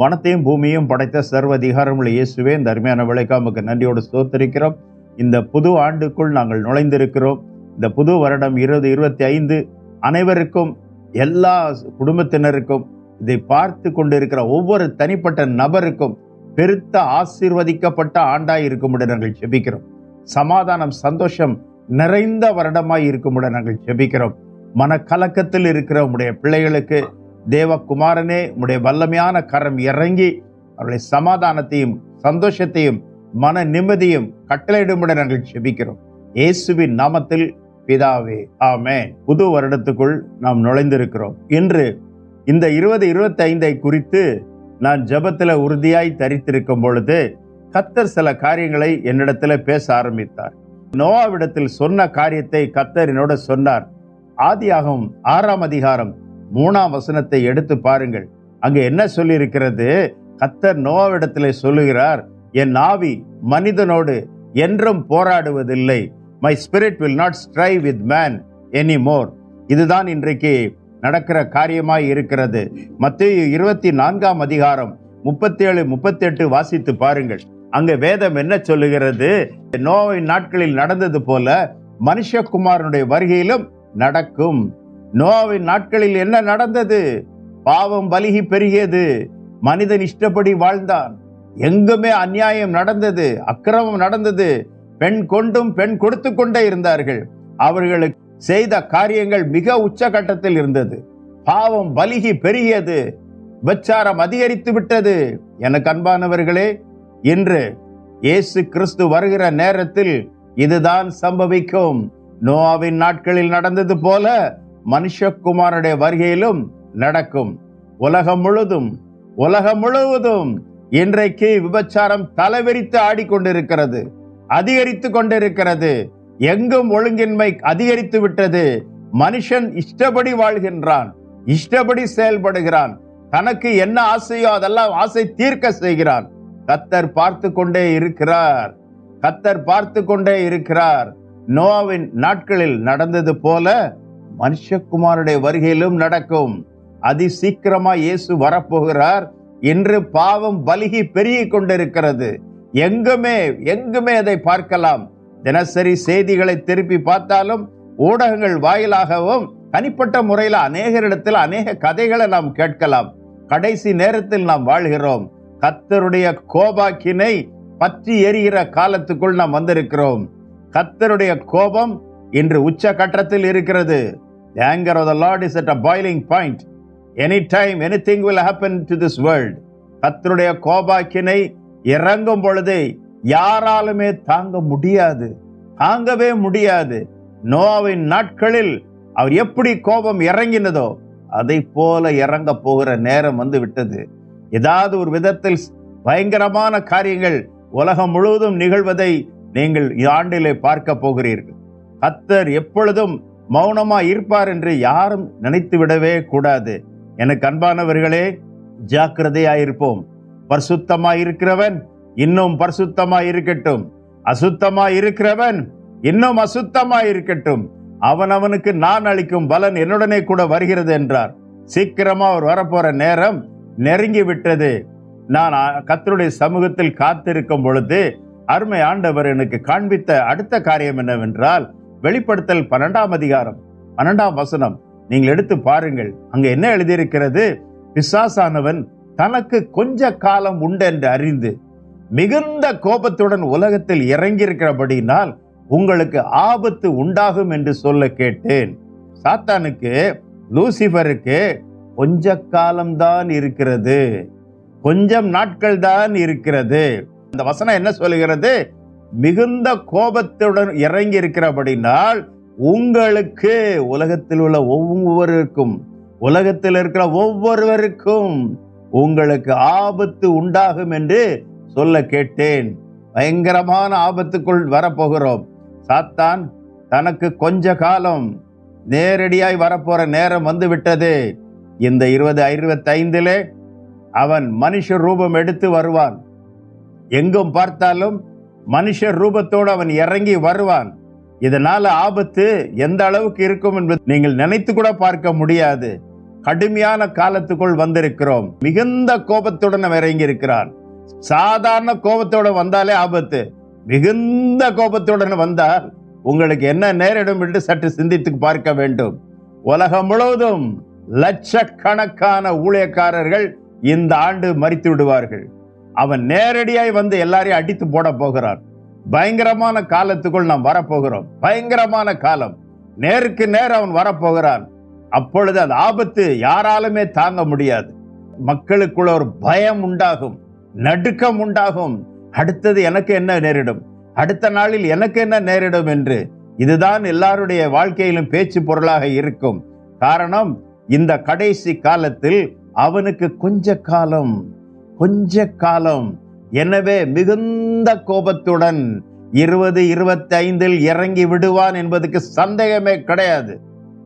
வனத்தையும் பூமியும் படைத்த சர்வ அதிகாரமுள்ள இயேசுவே இந்த அருமையான விளைக்காமுக்கு நன்றியோடு சோத்திருக்கிறோம் இந்த புது ஆண்டுக்குள் நாங்கள் நுழைந்திருக்கிறோம். இந்த புது வருடம் இருபது இருபத்தி ஐந்து அனைவருக்கும் எல்லா குடும்பத்தினருக்கும் இதை பார்த்து கொண்டிருக்கிற ஒவ்வொரு தனிப்பட்ட நபருக்கும் பெருத்த ஆசீர்வதிக்கப்பட்ட ஆண்டாய் இருக்கும்படி நாங்கள் ஜெபிக்கிறோம் சமாதானம் சந்தோஷம் நிறைந்த வருடமாய் இருக்கும்படி நாங்கள் ஜெபிக்கிறோம் மனக்கலக்கத்தில் இருக்கிற உம்முடைய பிள்ளைகளுக்கு தேவகுமாரனே உடைய வல்லமையான கரம் இறங்கி அவருடைய சமாதானத்தையும் சந்தோஷத்தையும் மன நிம்மதியும் கட்டளையிடும்படி நாங்கள் செபிக்கிறோம். இயேசுவின் நாமத்தில் பிதாவே ஆமே புது வருடத்துக்குள் நாம் நுழைந்திருக்கிறோம். இன்று இந்த இருபது இருபத்தி ஐந்தை குறித்து நான் ஜபத்தில் உறுதியாய் தரித்திருக்கும் பொழுது கத்தர் சில காரியங்களை என்னிடத்தில் பேச ஆரம்பித்தார். நோவாவிடத்தில் சொன்ன காரியத்தை கத்தர் என்னோட சொன்னார். ஆதியாகவும் ஆறாம் அதிகாரம் மூணாம் வசனத்தை எடுத்து பாருங்கள். அங்கே என்ன சொல்லியிருக்கிறது? கத்தர் நோவாவிடத்தில் சொல்லுகிறார் என் ஆவி மனிதனோடு என்றும் போராடுவதில்லை. My spirit will not strive with man any more இதுதான் இன்றைக்கு நடக்கிற காரியமாய் இருக்கிறது. மத்திய இருபத்தி நான்காம் அதிகாரம் முப்பத்தி ஏழு முப்பத்தி எட்டு வாசித்து பாருங்கள். அங்க வேதம் என்ன சொல்லுகிறது? நோவின் நாட்களில் நடந்தது போல மனுஷகுமாரனுடைய வருகையிலும் நடக்கும். நோவின் நாட்களில் என்ன நடந்தது? பாவம் பலிகி பெருகியது. மனிதன் இஷ்டப்படி வாழ்ந்தான். எங்குமே அநியாயம் நடந்தது அக்கிரமம் நடந்தது. பெண் கொண்டும் பெண் கொடுத்து கொண்டே இருந்தார்கள். அவர்களுக்கு செய்த காரியங்கள் மிக உச்சகட்டத்தில் இருந்தது. பாவம் பலிகி பெருகியது. விபச்சாரம் அதிகரித்து விட்டது. எனக்கு அன்பானவர்களே இன்று இயேசு கிறிஸ்து வருகிற நேரத்தில் இதுதான் சம்பவிக்கும். நோவாவின் நாட்களில் நடந்தது போல மனுஷகுமாரனுடைய வருகையிலும் நடக்கும். உலகம் முழுதும் உலகம் முழுவதும் இன்றைக்கு விபச்சாரம் தலைவிரித்து ஆடிக்கொண்டிருக்கிறது அதிகரித்து கொண்டிருக்கிறது. எங்கும் ஒழுங்கின்மை அதிகரித்து விட்டது. மனுஷன் இஷ்டப்படி வாழ்கின்றான் இஷ்டப்படி செயல்படுகிறான். தனக்கு என்ன ஆசையோ அதெல்லாம் ஆசை தீர்க்க செய்கிறான். கத்தர் பார்த்து கொண்டே இருக்கிறார் கத்தர் பார்த்து கொண்டே இருக்கிறார். நோவின் நாட்களில் நடந்தது போல மனுஷகுமாருடைய வருகையிலும் நடக்கும். அதி சீக்கிரமா இயேசு வரப்போகிறார். இன்று பாவம் பலிகி பெருகி கொண்டிருக்கிறது. எங்குமே எங்குமே அதை பார்க்கலாம். தினசரி செய்திகளை திருப்பி பார்த்தாலும் ஊடகங்கள் வாயிலாகவும் தனிப்பட்ட முறையில் அநேகரிடத்தில் அநேக கதைகளை நாம் கேட்கலாம். கடைசி நேரத்தில் நாம் வாழ்கிறோம். கத்தருடைய கோபாக்கினை பற்றி எரிகிற காலத்துக்குள் நாம் வந்திருக்கிறோம். கத்தருடைய கோபம் இன்று உச்ச கட்டத்தில் இருக்கிறது. The anger of the Lord is at a boiling point. Anytime anything will happen to this world. கத்தருடைய கோபாக்கினை இறங்கும் பொழுது யாராலுமே தாங்க முடியாது தாங்கவே முடியாது நோவின் நாட்களில் அவர் எப்படி கோபம் இறங்கினதோ அதை போல இறங்க போகிற நேரம் வந்து விட்டது ஏதாவது ஒரு விதத்தில் பயங்கரமான காரியங்கள் உலகம் முழுவதும் நிகழ்வதை நீங்கள் ஆண்டிலே பார்க்க போகிறீர்கள் கத்தர் எப்பொழுதும் மௌனமாக இருப்பார் என்று யாரும் நினைத்து விடவே கூடாது. எனக்கு அன்பானவர்களே ஜாக்கிரதையாயிருப்போம். பரிசுத்தமாக இருக்கிறவன் இன்னும் பரிசுத்தமாக இருக்கட்டும் அசுத்தமாக இருக்கிறவன் இன்னும் அசுத்தமாக இருக்கட்டும் அவன் அவனுக்கு நான் அளிக்கும் பலன் என்னுடனே கூட வருகிறது என்றார். சீக்கிரமா அவர் வரப்போற நேரம் நெருங்கி விட்டது நான் கத்தருடைய சமூகத்தில் காத்திருக்கும் பொழுது அருமை ஆண்டவர் எனக்கு காண்பித்த அடுத்த காரியம் என்னவென்றால் வெளிப்படுத்தல் பன்னெண்டாம் அதிகாரம் பன்னெண்டாம் வசனம். நீங்கள் எடுத்து பாருங்கள். அங்க என்ன எழுதியிருக்கிறது? பிசாசானவன் தனக்கு கொஞ்ச காலம் உண்டு என்று அறிந்து மிகுந்த கோபத்துடன் உலகத்தில் இறங்கியிருக்கிறபடினால் உங்களுக்கு ஆபத்து உண்டாகும் என்று சொல்ல கேட்டேன். சாத்தானுக்கு லூசிபருக்கு கொஞ்ச காலம்தான் இருக்கிறது. கொஞ்சம் நாட்கள் தான் இருக்கிறது. அந்த வசனம் என்ன சொல்லுகிறது? மிகுந்த கோபத்துடன் இறங்கி இருக்கிறபடினால் உங்களுக்கு உலகத்தில் உள்ள ஒவ்வொருவருக்கும் உலகத்தில் இருக்கிற ஒவ்வொருவருக்கும் உங்களுக்கு ஆபத்து உண்டாகும் என்று சொல்ல கேட்டேன். பயங்கரமான ஆபத்துக்குள் வரப்போகிறோம். சாத்தான் தனக்கு கொஞ்ச காலம் நேரடியாய் வரப்போற நேரம் வந்து விட்டது இந்த இருபது இருபத்தைந்திலே அவன் மனுஷ ரூபம் எடுத்து வருவான். எங்கும் பார்த்தாலும் மனுஷர் ரூபத்தோடு அவன் இறங்கி வருவான். இதனால ஆபத்து எந்த அளவுக்கு இருக்கும் என்பது நீங்கள் நினைத்து கூட பார்க்க முடியாது. கடுமையான காலத்துக்குள் வந்திருக்கிறோம். மிகுந்த கோபத்துடன் அவன் இறங்கி இருக்கிறான். சாதாரண கோபத்தோட வந்தாலே ஆபத்து. மிகுந்த கோபத்துடன் வந்தால் உங்களுக்கு என்ன நேரிடும் என்று சற்று சிந்தித்து பார்க்க வேண்டும். உலகம் முழுவதும் லட்சக்கணக்கான ஊழியக்காரர்கள் இந்த ஆண்டு மறித்து விடுவார்கள். அவன் நேரடியாய் வந்து எல்லாரையும் அடித்து போட போகிறான். பயங்கரமான காலத்துக்குள் நாம் வரப்போகிறோம். பயங்கரமான காலம். நேருக்கு நேர் அவன் வரப்போகிறான். அப்பொழுது அந்த ஆபத்து யாராலுமே தாங்க முடியாது. மக்களுக்குள்ள ஒரு பயம் உண்டாகும். நடுக்கம் உண்டாகும். அடுத்தது எனக்கு என்ன நேரிடும்? அடுத்த நாளில் எனக்கு என்ன நேரிடும் என்று. இதுதான் எல்லாருடைய வாழ்க்கையிலும் பேச்சு பொருளாக இருக்கும். காரணம் இந்த கடைசி காலத்தில் அவனுக்கு கொஞ்ச காலம். கொஞ்ச காலம் எனவே மிகுந்த கோபத்துடன் இருபது இருபத்தி ஐந்தில் இறங்கி விடுவான் என்பதுக்கு சந்தேகமே கிடையாது.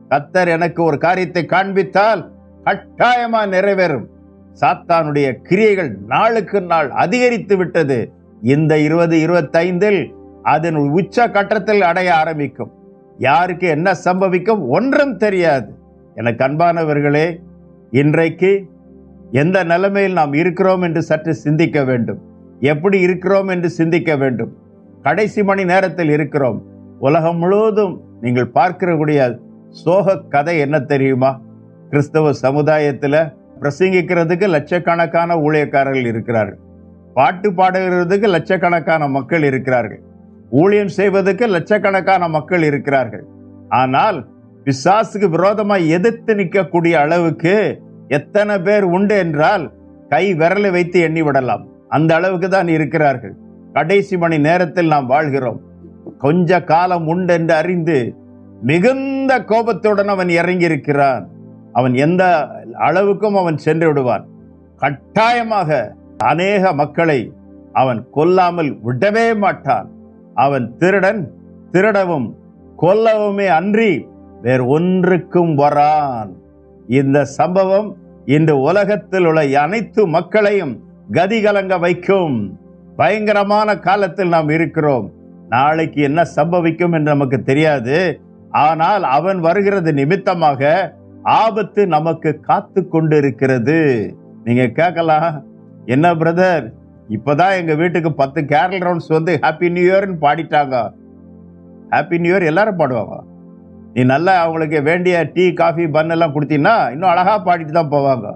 கத்தர் எனக்கு ஒரு காரியத்தை காண்பித்தால் கட்டாயமா நிறைவேறும். சாத்தானுடைய கிரியைகள் நாளுக்கு நாள் அதிகரித்து விட்டது. இந்த இருபது இருபத்தைந்தில் அதன் உச்ச கட்டத்தில் அடைய ஆரம்பிக்கும். யாருக்கு என்ன சம்பவிக்கும் ஒன்றும் தெரியாது. எனக்கு அன்பானவர்களே இன்றைக்கு எந்த நிலைமையில் நாம் இருக்கிறோம் என்று சற்று சிந்திக்க வேண்டும். எப்படி இருக்கிறோம் என்று சிந்திக்க வேண்டும். கடைசி மணி நேரத்தில் இருக்கிறோம். உலகம் முழுவதும் நீங்கள் பார்க்கக்கூடிய சோக கதை என்ன தெரியுமா? கிறிஸ்தவ சமுதாயத்தில் பிரசங்கிக்கிறதுக்கு லட்சக்கணக்கான ஊழியக்காரர்கள் இருக்கிறார்கள். பாட்டு பாடுகிறதுக்கு லட்சக்கணக்கான மக்கள் இருக்கிறார்கள். ஊழியம் செய்வதற்கு லட்சக்கணக்கான மக்கள் இருக்கிறார்கள். ஆனால் பிசாசுக்கு விரோதமாக எதிர்த்து நிற்கக்கூடிய அளவுக்கு எத்தனை பேர் உண்டு என்றால் கை விரலை வைத்து எண்ணி விடலாம். அந்த அளவுக்கு தான் இருக்கிறார்கள். கடைசி மணி நேரத்தில் நாம் வாழ்கிறோம். கொஞ்ச காலம் உண்டு என்று அறிந்து மிகுந்த கோபத்துடன் அவன் இறங்கி இருக்கிறான் அவன் எந்த அளவுக்கும் அவன் சென்று விடுவான். கட்டாயமாக அநேக மக்களை அவன் கொல்லாமல் விடவே மாட்டான். அவன் திருடன் திருடவும் கொல்லவுமே அன்றி வேறு ஒன்றுக்கும் வரான். இந்த சம்பவம் இன்று உலகத்தில் உள்ள அனைத்து மக்களையும் கதிகலங்க வைக்கும். பயங்கரமான காலத்தில் நாம் இருக்கிறோம். நாளைக்கு என்ன சம்பவிக்கும் என்று நமக்கு தெரியாது. ஆனால் அவன் வருகிறது நிமித்தமாக ஆபத்து நமக்கு காத்து கொண்டு இருக்கிறது நீங்க கேட்கலாம். என்ன பிரதர் இப்பதான் எங்க வீட்டுக்கு பத்து கேரல் ரவுண்ட்ஸ் வந்து ஹாப்பி நியூ இயர்னு பாடிட்டாங்க. ஹாப்பி நியூ இயர் எல்லாரும் பாடுவாங்க. நீ நல்லா அவங்களுக்கு வேண்டிய டீ காஃபி பன் எல்லாம் கொடுத்தீங்கன்னா இன்னும் அழகாக பாடிட்டு தான் போவாங்க.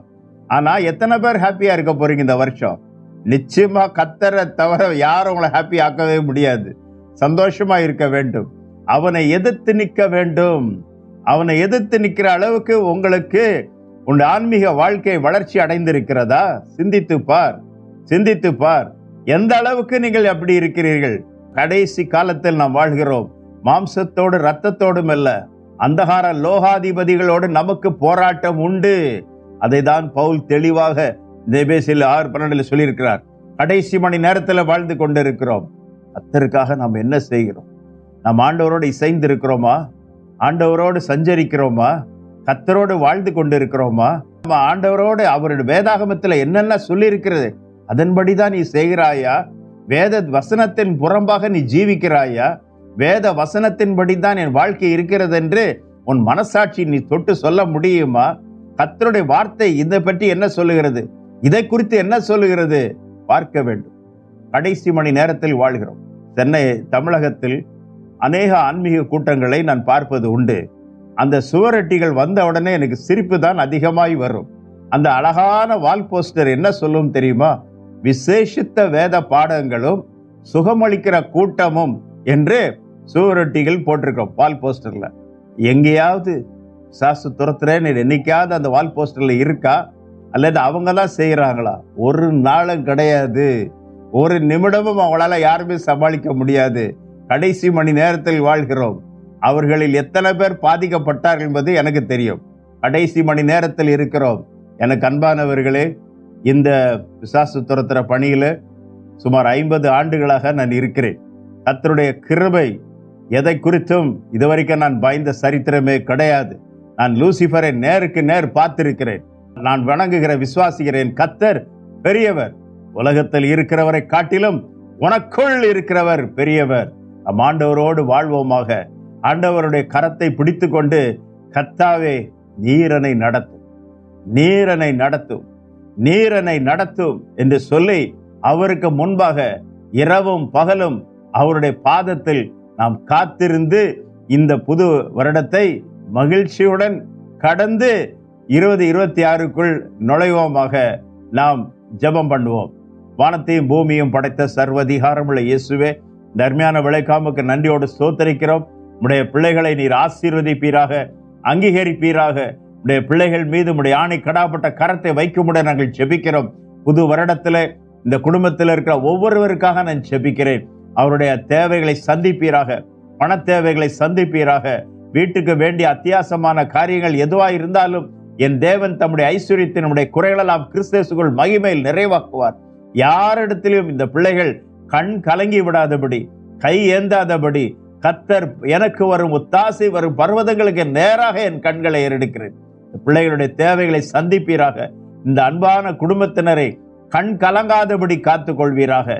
ஆனால் எத்தனை பேர் ஹாப்பியாக இருக்க போகிறீங்க இந்த வருஷம்? நிச்சயமாக கத்தரை தவிர யாரும் உங்களை ஹாப்பி ஆக்கவே முடியாது. சந்தோஷமாக இருக்க வேண்டும். அவனை எதிர்த்து நிற்க வேண்டும். அவனை எதிர்த்து நிற்கிற அளவுக்கு உங்களுக்கு உன் ஆன்மீக வாழ்க்கை வளர்ச்சி அடைந்திருக்கிறதா? சிந்தித்து பார். சிந்தித்து பார். எந்த அளவுக்கு நீங்கள் அப்படி இருக்கிறீர்கள்? கடைசி காலத்தில் நாம் வாழ்கிறோம். மாம்சத்தோடு இரத்தத்தோடும் அல்ல அந்தகார லோகாதிபதிகளோடு நமக்கு போராட்டம் உண்டு. அதை தான் பவுல் தெளிவாக தேபேசில் ஆறு பன்னெண்டில் சொல்லியிருக்கிறார். கடைசி மணி நேரத்தில் வாழ்ந்து கொண்டிருக்கிறோம். அத்தருக்காக நாம் என்ன செய்கிறோம்? நாம் ஆண்டவரோடு இசைந்து இருக்கிறோமா ஆண்டவரோடு சஞ்சரிக்கிறோமா? கத்தரோடு வாழ்ந்து கொண்டிருக்கிறோமா? நம்ம ஆண்டவரோடு அவருடைய வேதாகமத்தில் என்னென்ன சொல்லியிருக்கிறது? அதன்படி தான் நீ செய்கிறாயா? வேத வசனத்தின் புறம்பாக நீ ஜீவிக்கிறாயா? வேத வசனத்தின்படி தான் என் வாழ்க்கை இருக்கிறது என்று உன் மனசாட்சி நீ தொட்டு சொல்ல முடியுமா? கத்தருடைய வார்த்தை இதை பற்றி என்ன சொல்லுகிறது? இதை குறித்து என்ன சொல்லுகிறது? பார்க்க வேண்டும். கடைசி மணி நேரத்தில் வாழ்கிறோம். சென்னை தமிழகத்தில் அநேக ஆன்மீக கூட்டங்களை நான் பார்ப்பது உண்டு. அந்த சுவரொட்டிகள் வந்த உடனே எனக்கு சிரிப்பு தான் அதிகமாய் வரும். அந்த அழகான வால் போஸ்டர் என்ன சொல்லும் தெரியுமா? விசேஷித்த வேத பாடங்களும் சுகமளிக்கிற கூட்டமும் என்று சுவரொட்டிகள் போட்டிருக்கிறோம் வால் போஸ்டரில் எங்கேயாவது சாசு துரத்துறேன்னு என்னைக்காவது அந்த வால் போஸ்டரில் இருக்கா? அல்லது அவங்க தான் செய்கிறாங்களா ஒரு நாளும் கிடையாது. ஒரு நிமிடமும் அவங்களால யாருமே சமாளிக்க முடியாது. கடைசி மணி நேரத்தில் வாழ்கிறோம். அவர்களில் எத்தனை பேர் பாதிக்கப்பட்டார்கள் என்பது எனக்கு தெரியும். கடைசி மணி நேரத்தில் இருக்கிறோம். எனக்கு அன்பானவர்களே இந்த விசாசு துரத்துற பணியில் சுமார் ஐம்பது ஆண்டுகளாக நான் இருக்கிறேன். கர்த்தருடைய கிருபை எதை குறித்தும் இதுவரைக்கும் நான் பயந்த சரித்திரமே கிடையாது. நான் லூசிஃபரை நேருக்கு நேர் பார்த்திருக்கிறேன். நான் வணங்குகிற விசுவாசிக்கிறேன். கத்தர் பெரியவர். உலகத்தில் இருக்கிறவரை காட்டிலும் உனக்குள் இருக்கிறவர் பெரியவர். நம் ஆண்டவரோடு வாழ்வோமாக. ஆண்டவருடைய கரத்தை பிடித்து கொண்டு கத்தாவே நீரனை நடத்தும். நீரனை நடத்தும். நீரனை நடத்தும் என்று சொல்லி அவருக்கு முன்பாக இரவும் பகலும் அவருடைய பாதத்தில் நாம் காத்திருந்து இந்த புது வருடத்தை மகிழ்ச்சியுடன் கடந்து இருபது இருபத்தி ஆறுக்குள் நுழைவோமாக நாம் ஜெபம் பண்ணுவோம். வானத்தையும் பூமியும் படைத்த சர்வதிகாரமுள்ள இயேசுவே தர்மியான விளைக்காமுக்கு நன்றியோடு ஸ்தோத்தரிக்கிறோம். உடைய பிள்ளைகளை நீர் ஆசீர்வதிப்பீராக அங்கீகரிப்பீராக. உடைய பிள்ளைகள் மீது உடைய ஆணை கடாப்பட்ட கரத்தை வைக்குமுடன் நாங்கள் ஜெபிக்கிறோம். புது வருடத்தில் இந்த குடும்பத்தில் இருக்கிற ஒவ்வொருவருக்காக நான் ஜெபிக்கிறேன். அவருடைய தேவைகளை சந்திப்பீராக பண தேவைகளை சந்திப்பீராக வீட்டுக்கு வேண்டிய அத்தியாவசியமான காரியங்கள் எதுவாக இருந்தாலும் என் தேவன் தம்முடைய ஐஸ்வர்யத்தின் நம்முடைய குறைகளெல்லாம் கிறிஸ்தேசுக்குள் மகிமையில் நிறைவாக்குவார். யாரிடத்திலும் இந்த பிள்ளைகள் கண் கலங்கி விடாதபடி கை ஏந்தாதபடி கத்தர் எனக்கு வரும் ஒத்தாசை வரும் பர்வதங்களுக்கு நேராக என் கண்களை ஏறெடுக்கிறேன். பிள்ளைகளுடைய தேவைகளை சந்திப்பீராக இந்த அன்பான குடும்பத்தினரை கண் கலங்காதபடி காத்துக்கொள்வீராக.